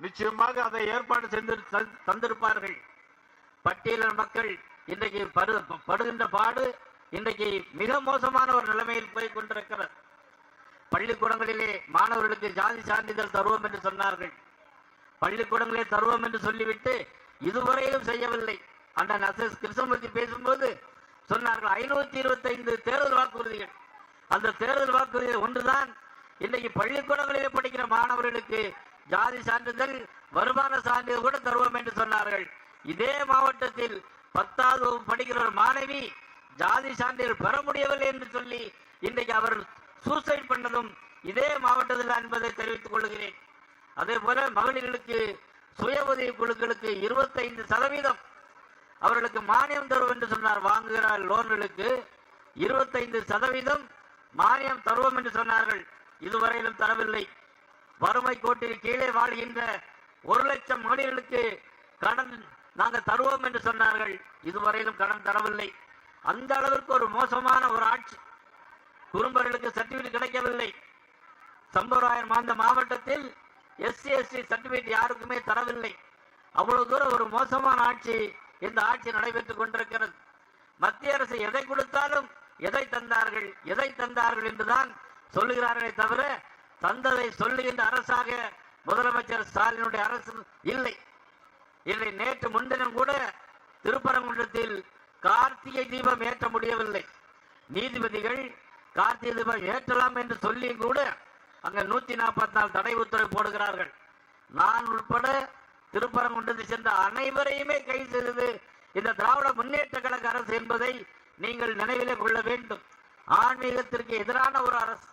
நிச்சயமாக அதை ஏற்பாடு செய்து தந்திருப்பார்கள். பட்டியலர் மக்கள் இன்றைக்கு படு படுகின்ற பாடு இன்றைக்கு மிக மோசமான ஒரு நிலைமையில் போய் கொண்டிருக்கிறது. பள்ளிக்கூடங்களிலே மாணவர்களுக்கு ஜாதி சான்றிதழ் தருவோம் என்று சொன்னார்கள். பள்ளிக்கூடங்களே தருவோம் என்று சொல்லிவிட்டு இதுவரையிலும் செய்யவில்லை. அண்ணன் எஸ். கிருஷ்ணமூர்த்தி பேசும்போது சொன்னார்கள் ஐநூத்தி இருபத்தி ஐந்து தேர்தல் வாக்குறுதிகள். அந்த தேர்தல் வாக்குறுதிகள் ஒன்றுதான் இன்னைக்கு பள்ளிக்கூடங்களிலே படிக்கிற மாணவர்களுக்கு ஜாதி சான்றிதழ் வருமான சான்றிதழ் கூட தருவோம் என்று சொன்னார்கள். இதே மாவட்டத்தில் பத்தாவது வகுப்பு படிக்கிற ஒரு மாணவி ஜாதி சான்றிதழ் பெற முடியவில்லை என்று சொல்லி இன்றைக்கு அவர் சூசைட் பண்ணதும் இதே மாவட்டத்தில் என்பதை தெரிவித்துக் கொள்கிறேன். அதே போல மகளிர்களுக்கு சுய உதவி குழுக்களுக்கு இருபத்தைந்து சதவீதம் அவர்களுக்கு மானியம் தருவோம் என்று சொன்னார். வாங்குகிற லோன்களுக்கு இருபத்தைந்து சதவீதம் மானியம் தருவோம் என்று சொன்னார்கள். இதுவரையிலும் தரவில்லை. வறுமை கோட்டில் கீழே வாழ்கின்ற ஒரு லட்சம் மகளிர்களுக்கு கடன் நாங்கள் தருவோம் என்று சொன்னார்கள். இதுவரையிலும் கடன் தரவில்லை. அந்த அளவிற்கு ஒரு மோசமான ஒரு ஆட்சி குறும்பர்களுக்கு சர்டிபிகேட் கிடைக்கவில்லை. சம்பராயன் அந்த மாவட்டத்தில் எஸ்சி எஸ்டி சர்டிபிகேட் யாருக்குமே தரவில்லை. அவ்வளவு தூரம் ஒரு மோசமான ஆட்சி இந்த ஆட்சி நடைபெற்றுக் கொண்டிருக்கிறது. மத்திய அரசு எதை கொடுத்தாலும் எதை தந்தார்கள் எதை தந்தார்கள் என்றுதான் சொல்லுகிறார்களே தவிர தந்ததை சொல்லுகின்ற அரசாக முதலமைச்சர் ஸ்டாலினுடைய அரசு இல்லை. இதை நேற்று முன்தினம் கூட திருப்பரங்குன்றத்தில் கார்த்திகை தீபம் ஏற்ற முடியவில்லை. நீதிபதிகள் கார்த்திகை தீபம் ஏற்றலாம் என்று சொல்லியும் கூட அங்க நூத்தி நாற்பத்தி நாலு தடை உத்தரவு போடுகிறார்கள். நான் உட்பட திருப்பரங்குன்றத்தை சென்ற அனைவரையுமே கைது செய்தது இந்த திராவிட முன்னேற்ற கழக அரசு என்பதை நீங்கள் நினைவிலே கொள்ள வேண்டும். ஆன்மீகத்திற்கு எதிரான ஒரு அரசு.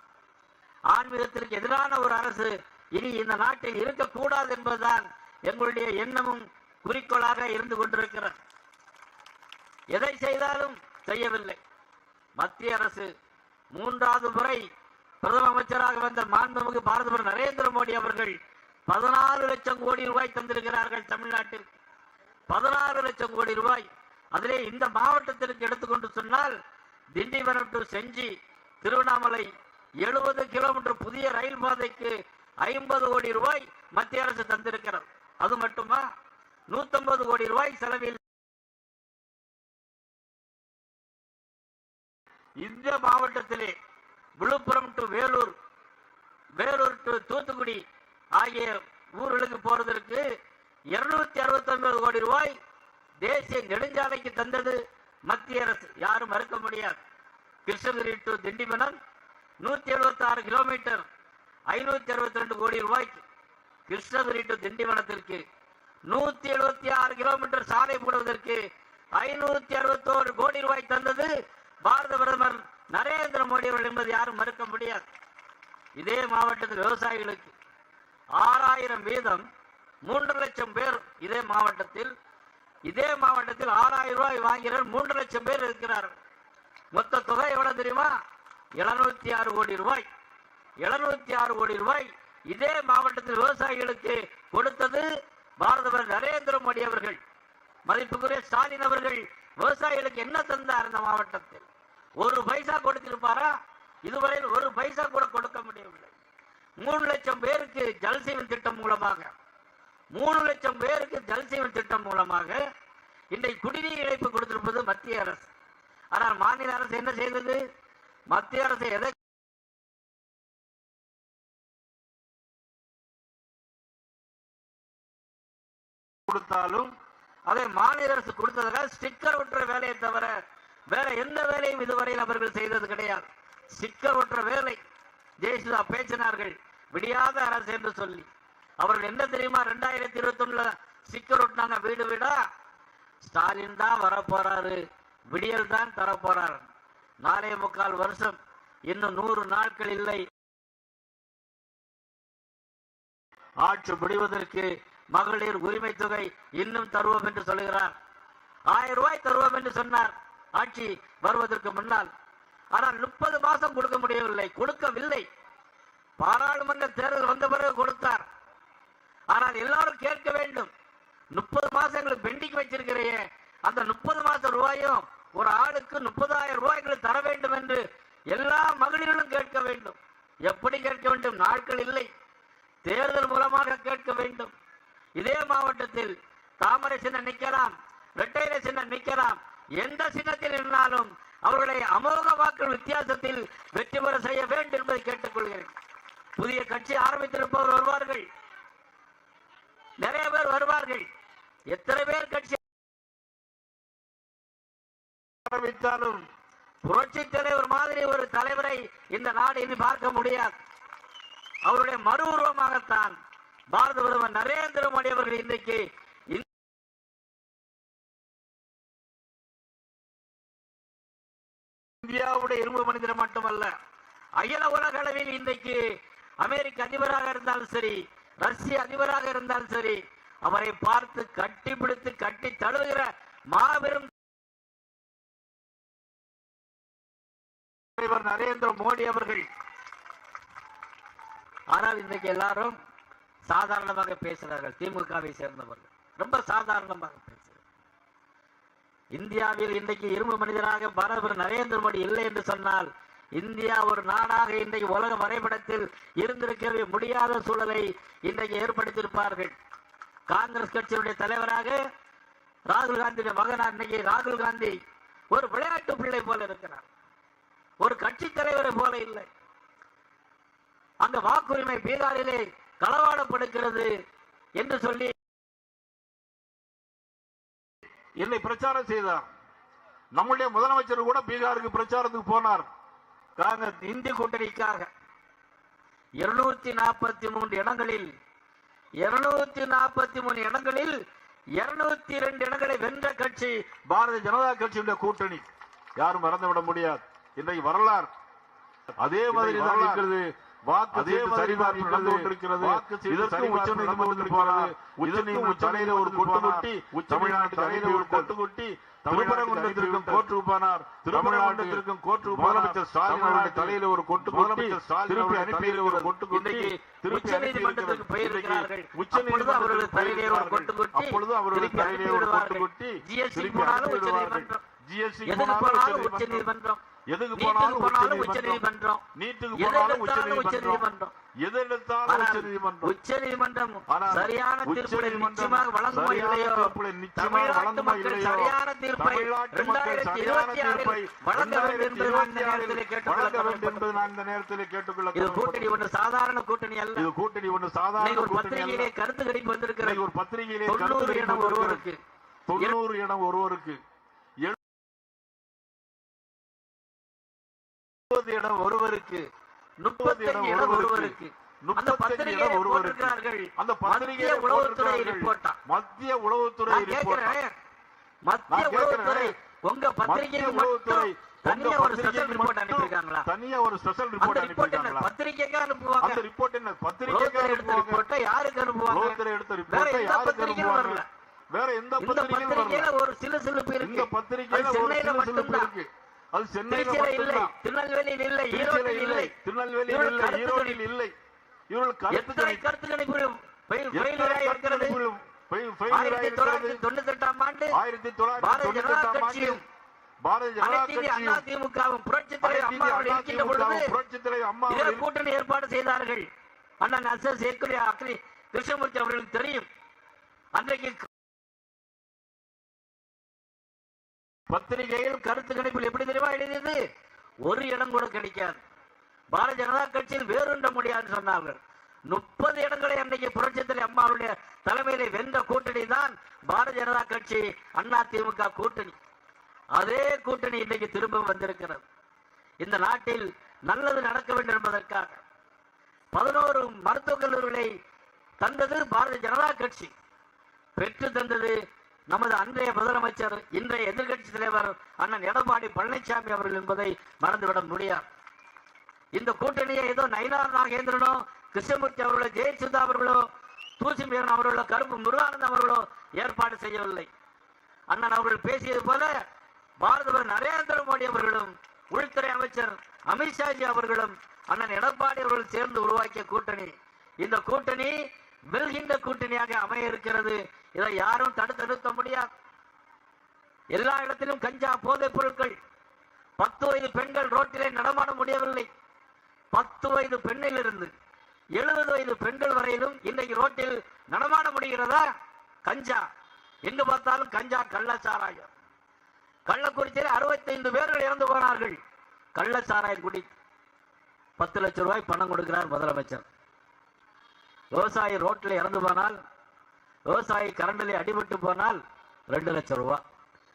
ஆன்மீகத்திற்கு எதிரான ஒரு அரசு இனி இந்த நாட்டில் இருக்கக்கூடாது என்பதுதான் எங்களுடைய எண்ணமும் குறிக்கோளாக இருந்து கொண்டிருக்கிறது. எதை செய்தாலும் செய்யவில்லை. மத்திய அரசு மூன்றாவது முறை பிரதம அமைச்சராக வந்த மாண்புமிகு பாரத நரேந்திர மோடி அவர்கள் பதினாறு லட்சம் கோடி ரூபாய் தந்திருக்கிறார்கள் தமிழ்நாட்டில். பதினாறு லட்சம் கோடி ரூபாய். அதிலே இந்த மாவட்டத்திற்கு எடுத்துக்கொண்டு சொன்னால் திண்டிவனம் டு செஞ்சி திருவண்ணாமலை எழுபது கிலோமீட்டர் புதிய ரயில் பாதைக்கு ஐம்பது கோடி ரூபாய் மத்திய அரசு தந்திருக்கிறது. அது மட்டுமா? நூத்தம்பது கோடி ரூபாய் செலவில் இந்த மாவட்டத்திலே விழுப்புரம் டு வேலூர் வேலூர் டு தூத்துக்குடி ஆகிய ஊர்களுக்கு போறதற்கு இருநூத்தி அறுபத்தி ஒன்பது கோடி ரூபாய் தேசிய நெடுஞ்சாலைக்கு தந்தது மத்திய அரசு. யாரும் மறுக்க முடியாது. கிருஷ்ணகிரி டு திண்டிவனம் நூத்தி எழுபத்தி ஆறு கிலோமீட்டர் ஐநூத்தி அறுபத்தி ரெண்டு கோடி ரூபாய்க்கு கிருஷ்ணகிரி டு திண்டிவனத்திற்கு நூத்தி எழுபத்தி ஆறு கிலோமீட்டர் சாலை போடுவதற்கு ஐநூத்தி அறுபத்தோரு கோடி ரூபாய் தந்தது பாரத பிரதமர் நரேந்திர மோடி அவர்கள் என்பது யாரும் மறுக்க முடியாது. இதே மாவட்டத்தில் விவசாயிகளுக்கு ஆறாயிரம் வீதம் மூன்று லட்சம் பேர் இதே மாவட்டத்தில் இதே மாவட்டத்தில் ஆறாயிரம் ரூபாய் வாங்கினர் மூன்று லட்சம் பேர் இருக்கிறார்கள். மொத்த தொகை எவ்வளவு தெரியுமா? எழுநூத்தி ஆறு கோடி ரூபாய். எழுநூத்தி ஆறு கோடி ரூபாய் இதே மாவட்டத்தில் விவசாயிகளுக்கு கொடுத்தது பாரதவர் நரேந்திர மோடி அவர்கள். மதிப்புக்குரிய ஸ்டாலின் அவர்கள் விவசாயிகளுக்கு என்ன தந்தார் இந்த மாவட்டத்தில்? ஒரு பைசா கொடுத்திருப்பாரா? இதுவரையில் ஒரு பைசா கூட கொடுக்க முடியவில்லை. மூணு லட்சம் பேருக்கு ஜல்சீவன் திட்டம் மூலமாக மூணு லட்சம் பேருக்கு ஜல்சீவன் திட்டம் மூலமாக இன்றைக்கு குடிநீர் இணைப்பு கொடுத்திருப்பது மத்திய அரசு. ஆனால் மாநில அரசு என்ன செய்தது? மத்திய அரசு எதை கொடுத்தாலும் அதை மாநில அரசு கொடுத்ததாக ஸ்டிக்கர் ஒட்டுற வேலையை தவிர வேற எந்த வேலையும் இதுவரையில் அவர்கள் செய்தது கிடையாது. ஸ்டிக்கர் ஒட்டுற வேலை. ஜெயசுதா பேசினார்கள். விடியாத அரசு என்று சொல்லி. அவர்கள் என்ன தெரியுமா? ரெண்டாயிரத்தி இருபத்தி ஒண்ணுல ஸ்டிக்கர் ஒட்டினாங்க. வீடு வீடா? ஸ்டாலின் தான் வரப்போறாரு. விடியல் தான் தரப்போறாரு நாலே முக்கால் வருஷம். இன்னும் நூறு நாட்கள் இல்லை. ஆட்சி முடிவதற்கு மகளிர் உரிமை தொகை இன்னும் தருவோம் என்று சொல்லுகிறார். ஆயிரம் ரூபாய் தருவோம் என்று சொன்னார். ஆட்சி வருவதற்கு முன்னால். ஆனால் முப்பது மாசம் கொடுக்க முடியவில்லை. கொடுக்கவில்லை. பாராளுமன்ற தேர்தல் வந்த பிறகு கொடுத்தார். ஆனால் எல்லாரும் கேட்க வேண்டும். முப்பது மாசங்களுக்கு பெண்டிங் வச்சிருக்கிறையே. அந்த முப்பது மாசம் ரூபாயும் ஒரு ஆளுக்கு முப்பதாயிரம் ரூபாய்களை தர வேண்டும் என்று எல்லா மகளிர்களும் கேட்க வேண்டும். எப்படி கேட்க வேண்டும்? நாட்கள் இல்லை. தேர்தல் மூலமாக கேட்க வேண்டும். இதே மாவட்டத்தில் தாமரை சின்னம் நிற்கலாம் இரட்டையில சின்னம் நிற்கலாம். எந்த சின்னத்தில் நின்றாலும் அவர்களை அமோக வாக்கு வித்தியாசத்தில் வெற்றி பெற செய்ய வேண்டும் என்பதை கேட்டுக்கொள்கிறேன். புதிய கட்சி ஆரம்பித்திருப்பவர் வருவார்கள். நிறைய பேர் வருவார்கள். எத்தனை பேர் கட்சி ஆரம்பித்தாலும் புரட்சி தலைவர் மாதிரி ஒரு தலைவரை இந்த நாடு இனி பார்க்க முடியாது. அவருடைய மறு உருவமாகத்தான் பாரத பிரதமர் நரேந்திர மோடி அவர்கள் இன்றைக்கு இந்தியாவுடைய இரும்பு மனிதர் மட்டுமல்ல அகில உலக அளவில் இன்றைக்கு அமெரிக்க அதிபராக இருந்தாலும் சரி ரஷ்ய அதிபராக இருந்தாலும் சரி அவரை பார்த்து கட்டி பிடித்து கட்டி தழுவுகிற மாபெரும் தலைவர் நரேந்திர மோடி அவர்கள். ஆனால் இன்றைக்கு எல்லாரும் சாதாரணமாக பேசுகிறார்கள். திமுகவை சேர்ந்தவர்கள். ரொம்ப சாதாரணமாக பேசுகிறார்கள். இந்தியாவில் இன்றைக்கு இரும்பு மனிதராக பாரத நரேந்திர மோடி இல்லை என்று சொன்னால் இந்தியா ஒரு நாடாக இன்றைக்கு உலக வரைபடத்தில் இருந்திருக்கவே முடியாத சூழலை இன்றைக்கு ஏற்படுத்தியிருப்பார்கள். காங்கிரஸ் கட்சியினுடைய தலைவராக ராகுல் காந்தியுடைய மகனார் இன்னைக்கு ராகுல் காந்தி ஒரு விளையாட்டு பிள்ளை போல இருக்கிறார். ஒரு கட்சி தலைவரை போல இல்லை. அங்க வாக்குரிமை பீகாரிலே களவாடப்படுகிறது என்று சொல்லி என்னை பிரச்சாரம் செய்தார். நம்முடைய முதலமைச்சர் கூட பீகாருக்கு பிரச்சாரத்துக்கு போனார். காங்கிரஸ் இந்தி கூட்டணிக்காக. இருநூத்தி நாற்பத்தி மூன்று இடங்களில் இருநூத்தி நாற்பத்தி மூணு இடங்களில் இருநூத்தி இரண்டு இடங்களை வென்ற கட்சி பாரதிய ஜனதா கட்சியுடைய கூட்டணி. யாரும் மறந்துவிட முடியாது. இன்றைக்கு வரலாறு. அதே மாதிரி தான் இருக்கிறது. வாக்கு அதே சரிபார்ப்பு நடந்து. கொண்டிருக்கிறது. உச்ச நீதிமன்றத்தில் தலையில ஒரு கொட்டு கொட்டி தமிழ்நாட்டு தலையில ஒரு கொட்டு கொட்டி திருப்பரங்குன்றத்திற்கும் கோர்ட்டுக்கு போனார் திருப்பரங்குன்றத்திற்கும் கோர்ட்டுக்கு முதலமைச்சர் ஸ்டாலின் அவருடைய தலையில ஒரு கொட்டு கொட்டி திருப்பி அனுப்பியில ஒரு கொட்டு கொட்டி இன்றைக்கு திருப்பி உச்சநீதிமன்றத்துக்கு போயிருக்கிறார்கள். உச்ச அப்பொழுது அவர்கள் தலையிலே ஒரு கொட்டு கொட்டி அப்பொழுது தலையிலே ஒரு திருப்பி. ஜிஎஸ்டி உச்ச நீதிமன்றம். எதுக்கு போனாலும் உச்ச நீதிமன்றம். நீட்டுக்கு போனாலும் உச்ச நீதிமன்றம். எது எடுத்தாலும் உச்ச நீதிமன்றம். உச்ச நீதிமன்றம் சரியான தீர்ப்புகளை நிச்சயமாக வழங்குமா சரியான இல்லையோ? தீர்ப்புகளை நிச்சயமாக தமிழ்நாட்டு வழங்குமா மக்கள் இல்லையோ? சரியான தீர்ப்பை இரண்டாயிரத்தி இருபத்தி ஆறில் வழங்க வேண்டும் என்பது நான் இந்த 2026 நேரத்தில் கேட்டுக்கொள்ள வேண்டும் கடமைப்பட்டேன். என்பது நான் இந்த நேரத்தில் கேட்டுக்கொள்ள இது கூட்டணி. ஒன்று சாதாரண கூட்டணி அல்ல. இது கூட்டணி ஒன்று சாதாரண ஒரு பத்திரிகையிலே. கருத்து கணிப்பு வந்திருக்கிறது. ஒரு பத்திரிகையிலே கருத்து இடம் ஒருவருக்கு. தொண்ணூறு இடம் ஒருவருக்கு. முப்பது இடம் ஒருவருக்கு. முப்பத்தஞ்சு இடம் ஒருவருக்கு. அந்த. போட்டிருக்கிறார்கள். அந்த பத்திரிகையிலே உளவுத்துறை. ரிப்போர்ட்டா? மத்திய உளவுத்துறை மத்திய உளவுத்துறை. உங்க மத்திய உளவுத்துறை தனியா ஒரு ஸ்பெஷல் ரிப்போர்ட் தனியா ஒரு ஸ்பெஷல் ரிப்போர்ட் அனுப்பியிருக்காங்களா? பத்திரிகைக்கு அனுப்புவாங்க. அந்த ரிப்போர்ட் என்ன? பத்திரிகைக்கு எடுத்த ரிப்போர்ட்டை யாருக்கு அனுப்புவாங்க? உளவுத்துறை எடுத்த வேற ரிப்போர்ட்டை எந்த யாருக்கு அனுப்புவாங்க? வேற எந்த பத்திரிகையில ஒரு சில சிலுப்பு இந்த இருக்கு பத்திரிகையில ஒரு சில மட்டும்தான். இருக்கு. அது சென்னையில இல்லை. திருநெல்வேலியில் இல்லை. ஈரோட்டில் இல்லை. திருநெல்வேலியில் இல்லை. ஈரோட்டில் இல்லை. இவர்கள் கருத்து கருத்து கணிப்பு ஃபெயில் எத்தனை ஃபெயிலியராக கருத்து இருக்கிறது கணிப்புகள் ஃபெயில் ஃபெயிலியராக ஆயிரத்தி தொள்ளாயிரத்தி தொண்ணூத்தி எட்டாம் ஆண்டு ஆயிரத்தி தொள்ளாயிரத்தி தொண்ணூத்தி எட்டாம் ஆண்டு கட்சியும் பாரதிய ஜனதா அனைத்து இந்திய அண்ணா கட்சியும் திமுகவும் புரட்சி தலைவர் அனைத்து அம்மா இந்திய அவர்கள் அண்ணா இருக்கின்ற பொழுது திமுகவும் புரட்சித் தலைவர் அம்மா இதே அவர்கள் கூட்டணி ஏற்பாடு செய்தார்கள். அண்ணன் அசஸ் அக்ரி கிருஷ்ணமூர்த்தி அவர்களுக்கு தெரியும். அன்றைக்கு பத்திரிகையில் கருத்து கணிப்பில் எப்படி தெரியுமா எழுதியது? ஒரு இடம் கூட கிடைக்காது. பாரதிய ஜனதா கட்சியில் வேறுண்ட முடியாதுன்னு சொன்னார்கள். முப்பது இடங்களை அன்றைக்கு புரட்சித்தலை அம்மாவுடைய தலைமையில வென்ற கூட்டணி தான் பாரதிய ஜனதா கட்சி அண்ணா திமுக கூட்டணி. அதே கூட்டணி இன்றைக்கு திரும்ப வந்திருக்கிறது. இந்த நாட்டில் நல்லது நடக்க வேண்டும் என்பதற்காக பதினோரு மருத்துவக் கல்லூரிகளை தந்தது பாரதிய ஜனதா கட்சி. பெற்று தந்தது நமது அன்றைய முதலமைச்சர் இன்றைய எதிர்க்கட்சி தலைவர் அண்ணன் எடப்பாடி பழனிசாமி அவர்கள் என்பதை மறந்துவிட முடியாது. இந்த கூட்டணியை ஏதோ நயினார் நாகேந்திரனோ கிருஷ்ணமூர்த்தி அவர்களோ ஜெயசுதா அவர்களோ தூசிமீரன் அவர்களோ கருப்பு முருகானந்தம் அவர்களோ ஏற்பாடு செய்யவில்லை. அண்ணன் அவர்கள் பேசியது போல பாரதவர் நரேந்திர மோடி அவர்களும் உள்துறை அமைச்சர் அமித்ஷாஜி அவர்களும் அண்ணன் எடப்பாடி அவர்கள் சேர்ந்து உருவாக்கிய கூட்டணி. இந்த கூட்டணி வெல்கின்ற கூட்டணியாக அமைய இருக்கிறது இதை யாரும் தடுத்து நிறுத்த முடியாது. எல்லா இடத்திலும் கஞ்சா போதைப் பொருட்கள். பத்து வயது பெண்கள் ரோட்டிலே நடமாட முடியவில்லை. பத்து வயது பெண்ணிலிருந்து எழுபது வயது பெண்கள் வரையிலும் இன்றைக்கு ரோட்டில் நடமாட முடிகிறதா? கஞ்சா. எங்கு பார்த்தாலும் கஞ்சா கள்ளச்சாராயம். கள்ளக்குறிச்சியில் அறுபத்தைந்து பேர்கள் இறந்து போனார்கள். கள்ளச்சாராயம் குடி. பத்து லட்சம் ரூபாய் பணம் கொடுக்கிறார் முதலமைச்சர். விவசாயி ரோட்டில் இறந்து போனால் விவசாயி கரண்டில் அடிபட்டு போனால் ரெண்டு லட்சம் ரூபா.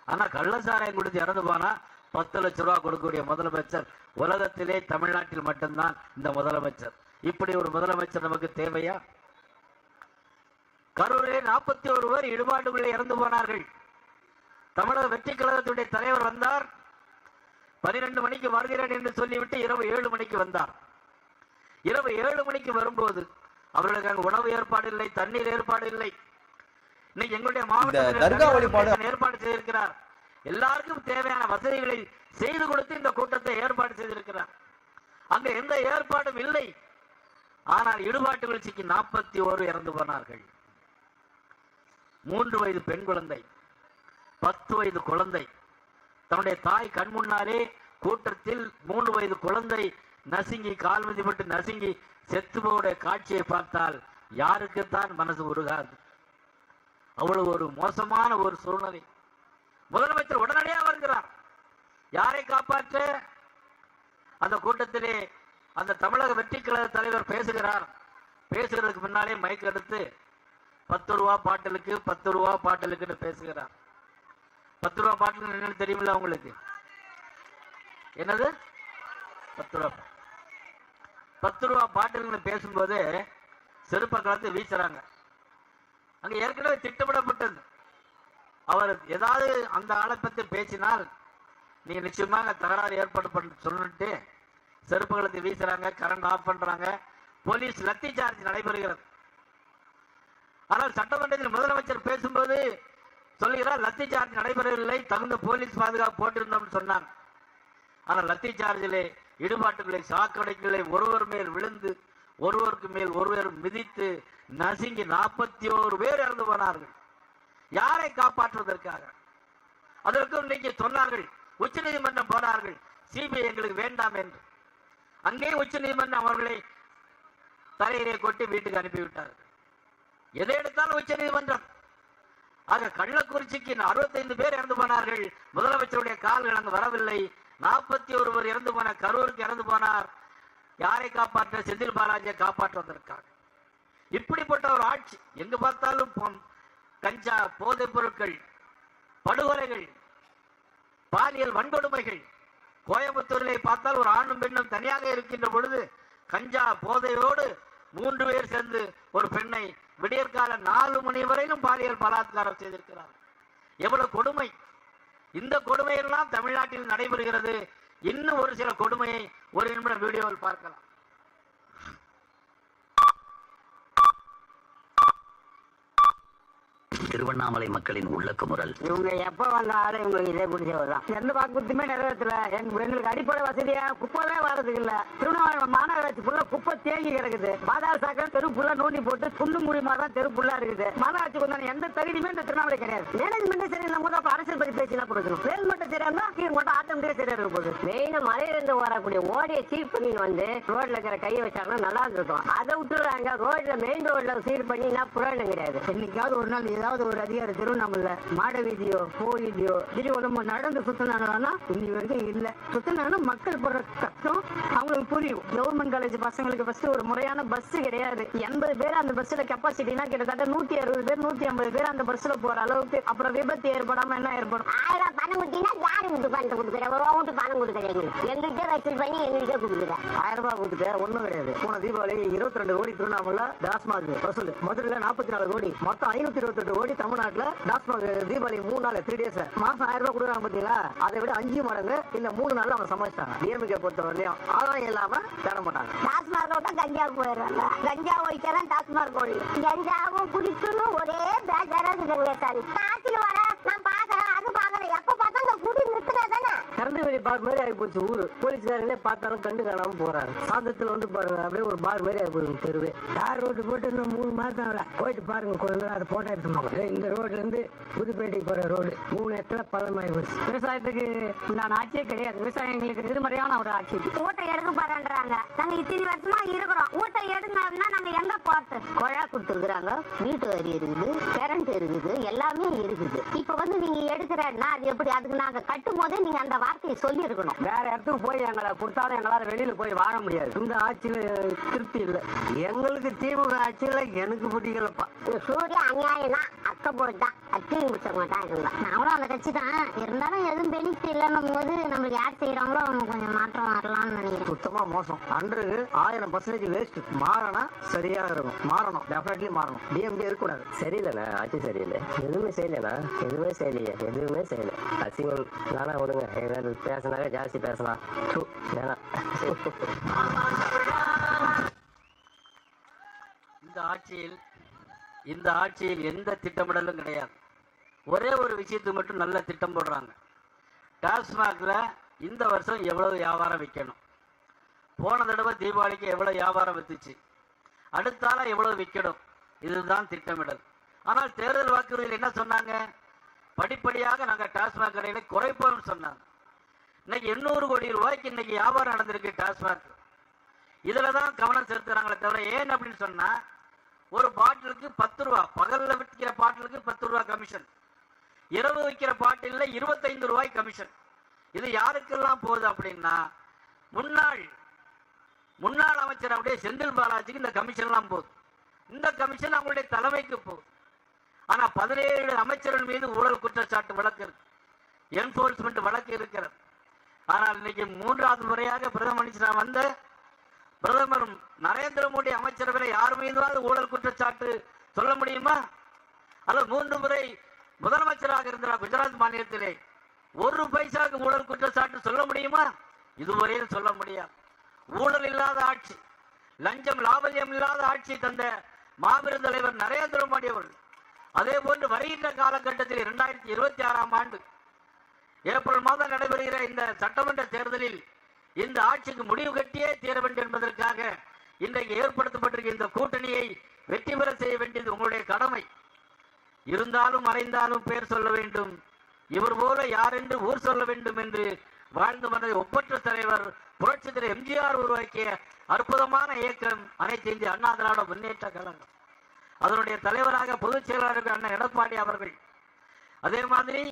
ஆனா கள்ளசாராயம் குடித்து இறந்து போனா பத்து லட்சம் ரூபா கொடுக்கக்கூடிய முதலமைச்சர் உலகத்திலே தமிழ்நாட்டில் மட்டும்தான் இந்த முதலமைச்சர். இப்படி ஒரு முதலமைச்சர் நமக்கு தேவையா? கரூரிலே நாற்பத்தி ஒரு பேர் இடுபாட்டுக்குள்ளே இறந்து போனார்கள். தமிழக வெற்றி கழகத்துடைய தலைவர் வந்தார். பனிரெண்டு மணிக்கு வருகிறேன் என்று சொல்லிவிட்டு இரவு ஏழு மணிக்கு வந்தார். இரவு ஏழு மணிக்கு வரும்போது அவர்களுக்கு அங்கு உணவு ஏற்பாடு இல்லை தண்ணீர் ஏற்பாடு இல்லை. இன்னைக்கு எங்களுடைய தண்ணீர் ஏற்பாடு செய்திருக்கிறார். எல்லாருக்கும் தேவையான வசதிகளை செய்து கொடுத்து இந்த கூட்டத்தை ஏற்பாடு செய்திருக்கிறார். அங்க எந்த ஏற்பாடும் இல்லை. ஆனால் இடுபாட்டு வீழ்ச்சிக்கு நாற்பத்தி ஓரு இறந்து போனார்கள். மூன்று வயது பெண் குழந்தை பத்து வயது குழந்தை. தன்னுடைய தாய் கண் முன்னாலே கூட்டத்தில் மூன்று வயது குழந்தை நசுங்கி கால் மிதிப்பட்டு நசுங்கி செத்து காட்சியை பார்த்தால் யாருக்குத்தான் மனசு உருகாது. அவ்வளவு ஒரு மோசமான ஒரு சூழ்நிலை. முதலமைச்சர் உடனடியாக வருகிறார். யாரை காப்பாற்ற? அந்த கூட்டத்திலே அந்த தமிழக வெற்றி கழக தலைவர் பேசுகிறார். பேசுகிறதுக்கு முன்னாலே மைக் எடுத்து பத்து ரூபா பாட்டிலுக்கு பத்து ரூபா பாட்டிலுக்குன்னு பேசுகிறார். பத்து ரூபா பாட்டில் என்னன்னு தெரியுமில்ல உங்களுக்கு? என்னது? பத்து ரூபா பத்து ரூபா பாட்டில்னு பேசும்போது செருப்பை கலந்து வீசுறாங்க. அங்க ஏற்கனவே திட்டமிடப்பட்டது. அவர் ஏதாவது அந்த ஆளை பத்தி பேசினால் நீங்க நிச்சயமாக தகராறு ஏற்பாடு பண்ண சொல்லிட்டு செருப்பு கலந்து வீசுறாங்க கரண்ட் ஆஃப் பண்றாங்க. போலீஸ் லத்தி சார்ஜ் நடைபெறுகிறது. ஆனால் சட்டமன்றத்தில் முதலமைச்சர் பேசும்போது சொல்லுகிறார் லத்தி சார்ஜ் நடைபெறவில்லை தகுந்த போலீஸ் பாதுகாப்பு போட்டிருந்தோம்னு சொன்னாங்க. ஆனால் லத்தி சார்ஜிலே இடுபாட்டுகளை சாக்கடைகளை ஒருவர் மேல் விழுந்து ஒருவருக்கு மேல் ஒருவர் மிதித்து நசுங்கி நாற்பத்தி ஓரு பேர் இறந்து போனார்கள். யாரை காப்பாற்றுவதற்காக? அதற்கு இன்னைக்கு சொன்னார்கள் உச்ச நீதிமன்றம் போனார்கள் சிபிஐ எங்களுக்கு வேண்டாம் என்று. அங்கே உச்ச நீதிமன்றம் அவர்களை தலையிலே கொட்டி வீட்டுக்கு அனுப்பிவிட்டார்கள். எதை எடுத்தாலும் உச்ச நீதிமன்றம் ஆக கள்ளக்குறிச்சிக்கு அறுபத்தைந்து பேர் இறந்து போனார்கள் முதலமைச்சருடைய கால்கள் அங்கு வரவில்லை நாற்பத்தி ஒருவர் இறந்து போன கரூருக்கு இறந்து போனார். யாரை காப்பாற்ற? செந்தில் பாலாஜியை காப்பாற்றுவதற்காக இப்படிப்பட்ட ஒரு ஆட்சி எங்கு பார்த்தாலும் கஞ்சா போதைப் பொருட்கள் படுகொலைகள் பாலியல் வன்கொடுமைகள் கோயம்புத்தூரிலே பார்த்தால் ஒரு ஆணும் பெண்ணும் தனியாக இருக்கின்ற பொழுது கஞ்சா போதையோடு மூன்று பேர் சேர்ந்து ஒரு பெண்ணை விடியற்கால நாலு மணி வரையிலும் பாலியல் பலாத்காரம் செய்திருக்கிறார் எவ்வளவு கொடுமை! இந்த கொடுமையெல்லாம் தமிழ்நாட்டில் நடைபெறுகிறது. இன்னும் ஒரு சில கொடுமையை ஒரு நிமிடம் வீடியோவில் பார்க்கலாம். திருவண்ணாமலை மக்களின் உள்ள குமுறல் இவங்க எப்ப வந்தாலும் இவங்களுக்கு இதே பிடிச்சவர் தான். எந்த வாக்குறுதியுமே நிறைவேற்றல எங்க எங்களுக்கு அடிப்படை வசதியா குப்பைவே வர்றதுக்கு இல்ல. திருவண்ணாமலை மாநகராட்சி ஃபுல்லா குப்பை தேங்கி கிடக்குது. பாதாள சாக்கடை தெரு ஃபுல்லா நோண்டி போட்டு துண்டு மூலியமா தான் தெரு ஃபுல்லா இருக்குது. மாநகராட்சிக்கு வந்தாலும் எந்த தகுதியுமே இந்த திருவண்ணாமலை கிடையாது. மேனேஜ்மெண்ட் சரியில்லை போது அப்ப அரசியல் பத்தி பேசினா கொடுக்கணும்? மேனேஜ்மெண்ட் சரியா கீழே மட்டும் ஆட்டோமேட்டிக்கா சரியா இருக்க போகுது. மெயினா மலையிலிருந்து வரக்கூடிய ஓடையை சீர் பண்ணின்னு வந்து ரோட்ல இருக்கிற கையை வச்சாங்கன்னா நல்லா இருந்திருக்கும். அதை விட்டுறாங்க. ரோட்ல மெயின் ரோட்ல சீர் பண்ணினா புரோஜனம் கிடையாது. என்னைக்காவது ஒரு நாள் ஏதாவது ஒரு அதிகாரி திருவண்ணாமலை மாட வீதியோ கோயிலையோ திருவண்ணாமலை நடந்து சுத்தினாங்கன்னா இன்னி வரைக்கும் இல்ல. சுத்தினாங்கன்னா மக்கள் படுற கஷ்டம் அவங்களுக்கு புரியும். கவர்மெண்ட் காலேஜ் பசங்களுக்கு ஃபர்ஸ்ட் ஒரு முறையான பஸ் கிடையாது. எண்பது பேர் அந்த பஸ்ல கெப்பாசிட்டினா கிட்டத்தட்ட நூத்தி அறுபது பேர் நூத்தி ஐம்பது பேர் அந்த பஸ்ல போற அளவுக்கு அப்புறம் விபத்து ஏற்படாம என்ன ஏற்படும்? ஆயிரம் பணம் கொடுத்தீங்கன்னா யாரு வீட்டு பணத்தை கொடுக்குற ஒரு வீட்டு பணம் கொடுக்குறேன் எங்களுக்கு எங்கள்கிட்ட வசூல் பண்ணி எங்கள்கிட்ட கொடுக்குறேன் ஆயிரம் ரூபாய் கொடுத்துட்டு ஒண்ணும் கிடையாது. போன தீபாவளி இருபத்தி ரெண்டு கோடி திருவண்ணாமலை டாஸ்மாக் வசூல். மதுரையில நாற்பத்தி நாலு கோடி. மொத்தம் ஐநூத்தி இருபத்தி எட்டு கோடி தமிழ்நாட்டுல டாஸ்மாக் தீபாவளி மூணு நாள் த்ரீ டேஸ் மாசம் ஆயிரம் ரூபாய் கொடுக்குறாங்க பாத்தீங்களா? அதை விட அஞ்சு மடங்கு இந்த மூணு நாள் அவங்க சமாளிச்சிட்டாங்க. டிஎம்கே பொறுத்த வரலையும் ஆதாயம் இல்லாம தர மாட்டாங்க. டாஸ்மாக் விட்டா கஞ்சா போயிடுறாங்க. கஞ்சா ஒழிக்கிறேன் டாஸ்மாக் ஒழி கஞ்சாவும் குடிக்கணும் ஒரே பேஜாரா இருக்குங்க சார் காய்ச்சல் வர நான் பாக்குறேன் அது பாக்குறேன் எப்ப பார்த்தா இந்த குடி நிறுத்தினா தானே திறந்து வெளி பார் மாதிரி ஆகி போச்சு ஊரு. போலீஸ்காரங்களே பார்த்தாலும் கண்டு காணாம போறாங்க. சாந்தத்துல வந்து பாருங்க அப்படியே ஒரு பார் மாதிரி ஆகி போகுது தெருவே. தார் ரோடு போட்டு இன்னும் மூணு மாசம் ஆகல. போயிட்டு பாருங்க நேரம் அதை போட்டோ எடுத்துமாங்க இந்த ரோட்ல இருந்து புதுப்பேட்டைக்கு போற ரோடு மூணு இடத்துல பள்ளமாகி போச்சு. விவசாயத்துக்கு உண்டான ஆட்சியே கிடையாது. விவசாயம் எங்களுக்கு எதிர்மறையான ஒரு ஆட்சி. ஊட்ட எடுக்க போறேன்றாங்க. நாங்க இத்தனை வருஷமா இருக்கிறோம். ஊட்ட எடுங்கன்னா நாங்க எங்க போறது? குழா கொடுத்துருக்குறாங்க. வீட்டு வரி இருக்குது கரண்ட் இருக்குது எல்லாமே இருக்குது. இப்ப வந்து நீங்க எடுக்கிறேன்னா அது எப்படி? அதுக்கு நாங்க கட்டும் போதே நீங்க அந்த வார்த்தையை சொல்லி இருக்கணும் வேற இடத்துக்கு போய் எங்களை கொடுத்தாலும் எங்களால வெளியில போய் வாழ முடியாது. இந்த ஆட்சியில திருப்தி இல்லை. எங்களுக்கு திமுக ஆட்சியில எனக்கு பிடிக்கலப்பா சூரிய அநியாயம் தான் அத்தி முடிச்சவங்க தான் இருந்தா நாங்களும் அந்த கட்சி தான். இருந்தாலும் எதுவும் பெனிஃபிட் இல்லைன்னும் போது நம்மளுக்கு யார் செய்யறாங்களோ அவங்க கொஞ்சம் மாற்றம் வரலாம்னு நினைக்கிறேன். சுத்தமா மோசம். ஹண்ட்ரடு ஆயிரம் பர்சன்டேஜ் வேஸ்ட் மாறினா சரியா இருக்கும். மாறணும். டெஃபினெட்லி மாறணும். டிஎம்கே இருக்கக்கூடாது. சரியில்லைண்ணா. ஆட்சி சரியில்லை. எதுவுமே செய்யலைண்ணா. எதுவுமே செய்யலையே. எதுவுமே செய்யல. அசிங்கம் தானே விடுங்க ஏதாவது பேசினாக்க ஜாஸ்தி பேசலாம். வேணாம். இந்த ஆட்சியில் இந்த ஆட்சியில் எந்த திட்டமிடலும் கிடையாது. ஒரே ஒரு விஷயத்துக்கு மட்டும் நல்ல திட்டம் போடுறாங்க. டாஸ்மாகில் இந்த வருஷம் எவ்வளவு வியாபாரம் விற்கணும் போன தடவை தீபாவளிக்கு எவ்வளோ வியாபாரம் வித்துச்சு? அடுத்தால எவ்வளோ விற்கணும் இதுதான் திட்டமிடல். ஆனால் தேர்தல் வாக்குறுதியில் என்ன சொன்னாங்க? படிப்படியாக நாங்கள் டாஸ்மாக் கடையில குறைப்போம்னு சொன்னாங்க. இன்னைக்கு எண்ணூறு கோடி ரூபாய்க்கு இன்னைக்கு வியாபாரம் நடந்திருக்கு டாஸ்மாக். இதில் தான் கவனம் செலுத்துறாங்களே தவிர ஏன் அப்படின்னு சொன்னால் ஒரு பாட்டிலுக்கு பத்து ரூபா பகல்ல விற்கிற பாட்டிலுக்கு பத்து ரூபா கமிஷன் இரவு விற்கிற பாட்டில இருபத்தைந்து ரூபாய் கமிஷன் இது யாருக்கெல்லாம் போகுது அப்படின்னா முன்னாள் முன்னாள் அமைச்சர் அப்படியே செந்தில் பாலாஜிக்கு இந்த கமிஷன்லாம் போகுது. இந்த கமிஷன் அவங்களுடைய தலைமைக்கு போகுது. ஆனா பதினேழு அமைச்சர்கள் மீது ஊழல் குற்றச்சாட்டு வழக்கு இருக்கு. என்போர்ஸ்மெண்ட் வழக்கு இருக்கிறது. ஆனால் இன்னைக்கு மூன்றாவது முறையாக பிரதம வந்த பிரதமர் நரேந்திர மோடி அமைச்சரவையில் யார் மீதுவாவது ஊழல் குற்றச்சாட்டு சொல்ல முடியுமா? அல்ல மூன்று முறை முதலமைச்சராக இருந்தார் குஜராத் மாநிலத்திலே? ஒரு பைசாவுக்கு ஊழல் குற்றச்சாட்டு சொல்ல முடியுமா? இதுவரையில் சொல்ல முடியாது. ஊழல் இல்லாத ஆட்சி லஞ்சம் லாபல்யம் இல்லாத ஆட்சி தந்த மாபெரும் தலைவர் நரேந்திர மோடி அவர்கள். அதே போன்று வருகின்ற காலகட்டத்தில் இரண்டாயிரத்தி இருபத்தி ஆறாம் ஆண்டு ஏப்ரல் மாதம் நடைபெறுகிற இந்த சட்டமன்ற தேர்தலில் இந்த ஆட்சிக்கு முடிவு கட்டியே தீர வேண்டும் என்பதற்காக இன்றைக்கு ஏற்படுத்தப்பட்டிருக்கிற இந்த கூட்டணியை வெற்றி பெற செய்ய வேண்டியது உங்களுடைய கடமை. இருந்தாலும் மறைந்தாலும் பெயர் சொல்ல வேண்டும். இவர் போல யார் என்று ஊர் சொல்ல வேண்டும் என்று வாழ்ந்து வந்த ஒப்பற்ற தலைவர் புரட்சி திரு எம்ஜிஆர் உருவாக்கிய அற்புதமான இயக்கம் அனைத்து இந்திய அண்ணா திராவிட முன்னேற்ற கழகம். அதனுடைய தலைவராக பொதுச் செயலாளர் அண்ணன் எடப்பாடி அவர்கள். அதே மாதிரி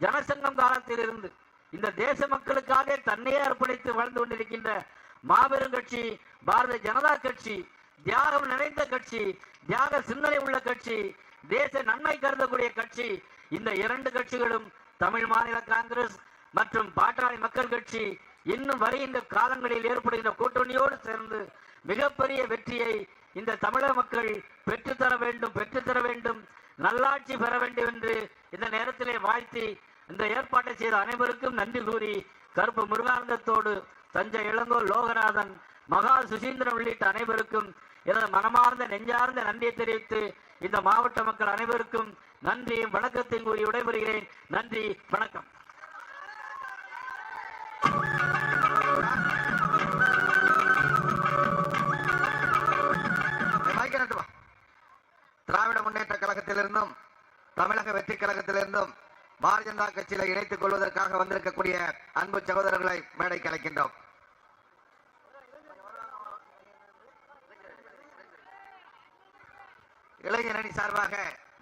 ஜனசங்கம் காலத்தில் இருந்து இந்த தேச மக்களுக்காக தன்னையே அர்ப்பணித்து வாழ்ந்து கொண்டிருக்கின்ற மாபெரும் கட்சி பாரதிய ஜனதா கட்சி தியாகம் நிறைந்த கட்சி தியாக சிந்தனை உள்ள கட்சி தேச நன்மை கருதக்கூடிய கட்சி இந்த இரண்டு கட்சிகளும் தமிழ் மாநில காங்கிரஸ் மற்றும் பாட்டாளி மக்கள் கட்சி இன்னும் வருகின்ற காலங்களில் ஏற்படுகின்ற கூட்டணியோடு சேர்ந்து மிகப்பெரிய வெற்றியை இந்த தமிழக மக்கள் பெற்றுத்தர வேண்டும் பெற்றுத்தர வேண்டும் நல்லாட்சி பெற வேண்டும் என்று இந்த நேரத்திலே வாழ்த்தி இந்த ஏற்பாட்டை செய்த அனைவருக்கும் நன்றி கூறி கருப்பு முருகானந்தத்தோடு தஞ்சை இளங்கோ லோகநாதன் மகா சுசீந்திரன் உள்ளிட்ட அனைவருக்கும் எனது மனமார்ந்த நெஞ்சார்ந்த நன்றியை தெரிவித்து இந்த மாவட்ட மக்கள் அனைவருக்கும் நன்றியும் வணக்கத்தையும் கூறி விடைபெறுகிறேன். நன்றி வணக்கம். திராவிட முன்னேற்ற கழகத்திலிருந்தும் தமிழக வெற்றி கழகத்திலிருந்தும் பாரதிய ஜனதா கட்சியில இணைத்துக் கொள்வதற்காக வந்திருக்கக்கூடிய அன்பு சகோதரர்களை மேடைக்கு அழைக்கின்றோம். இளைஞர் அணி சார்பாக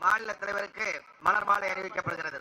மாநில தலைவருக்கு மலர் மாலை அறிவிக்கப்படுகிறது.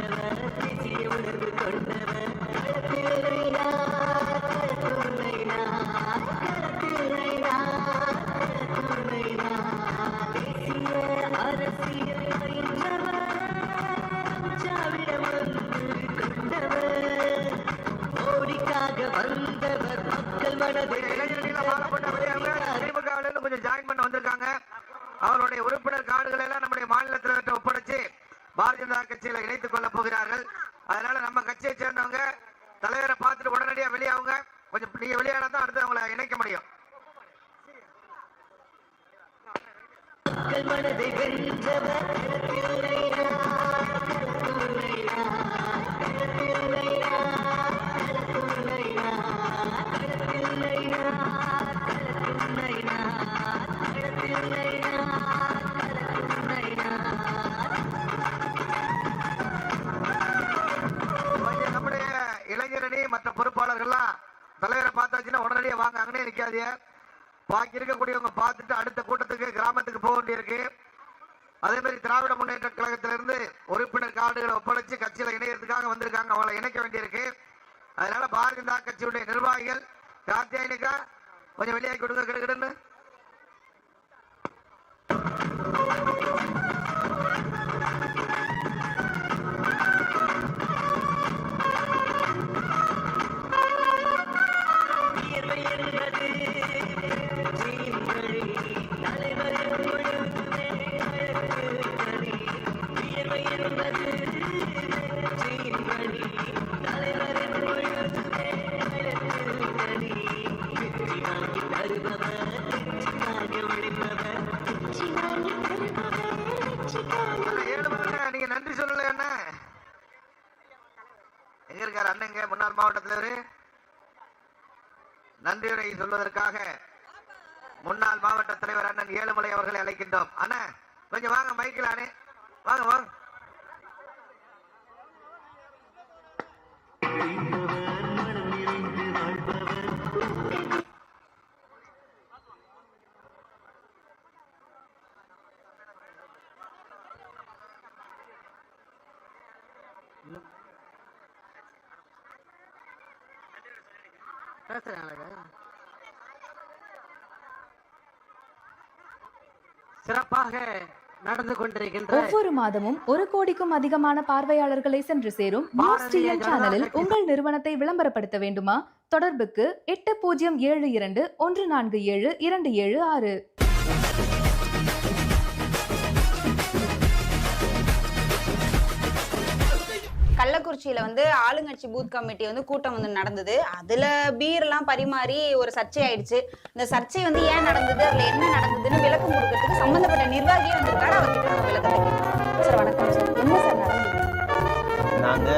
கொஞ்சம் நம்முடைய இளைஞரணி மற்ற பொறுப்பாளர்கள்லாம் தலைவரை பார்த்தாச்சுன்னா உடனடியே வாங்க அங்கனே நிக்காதீங்க. பாக்கி இருக்கக்கூடியவங்க பார்த்துட்டு அடுத்த கூட்டத்துக்கு கிராமத்துக்கு போக வேண்டியிருக்கு. அதே மாதிரி திராவிட முன்னேற்ற கழகத்திலிருந்து உறுப்பினர் கார்டுகளை ஒப்படைச்சு கட்சியில இணையறதுக்காக வந்திருக்காங்க. அவங்களை இணைக்க வேண்டியிருக்கு. அதனால பாரதிய ஜனதா கட்சியுடைய நிர்வாகிகள் கார்த்தியாயனுக்கா கொஞ்சம் வெளியாகி கொடுங்க கிடுகிடுன்னு. சொல்வதற்காக முன்னாள் மாவட்ட தலைவர் அண்ணன் ஏழுமலை அவர்களை அழைக்கின்றோம். அண்ணா கொஞ்சம் வாங்க மைக்கில் அண்ணே வாங்க வாங்க ஒவ்வொரு மாதமும் ஒரு கோடிக்கும் அதிகமான பார்வையாளர்களை சென்று சேரும் நியூஸ் டிஎன் சேனலில் உங்கள் நிறுவனத்தை விளம்பரப்படுத்த வேண்டுமா? தொடர்புக்கு எட்டு பூஜ்ஜியம் ஏழு இரண்டு ஒன்று நான்கு ஏழு இரண்டு ஏழு ஆறு. கள்ளக்குறிச்சியில வந்து ஆளுங்கட்சி பூத் கமிட்டி வந்து கூட்டம் வந்து நடந்தது. அதுல பீர் எல்லாம் பரிமாறி ஒரு சர்ச்சை ஆயிடுச்சு. இந்த சர்ச்சை வந்து ஏன் நடந்தது? அதுல என்ன நடந்ததுன்னு விளக்கம் கொடுக்கறதுக்கு சம்பந்தப்பட்ட நிர்வாகியே வந்திருக்காரு. அவர்கிட்ட நம்ம விளக்கத்தை சார் வணக்கம். சார் என்ன சார் நடந்தது? நாங்க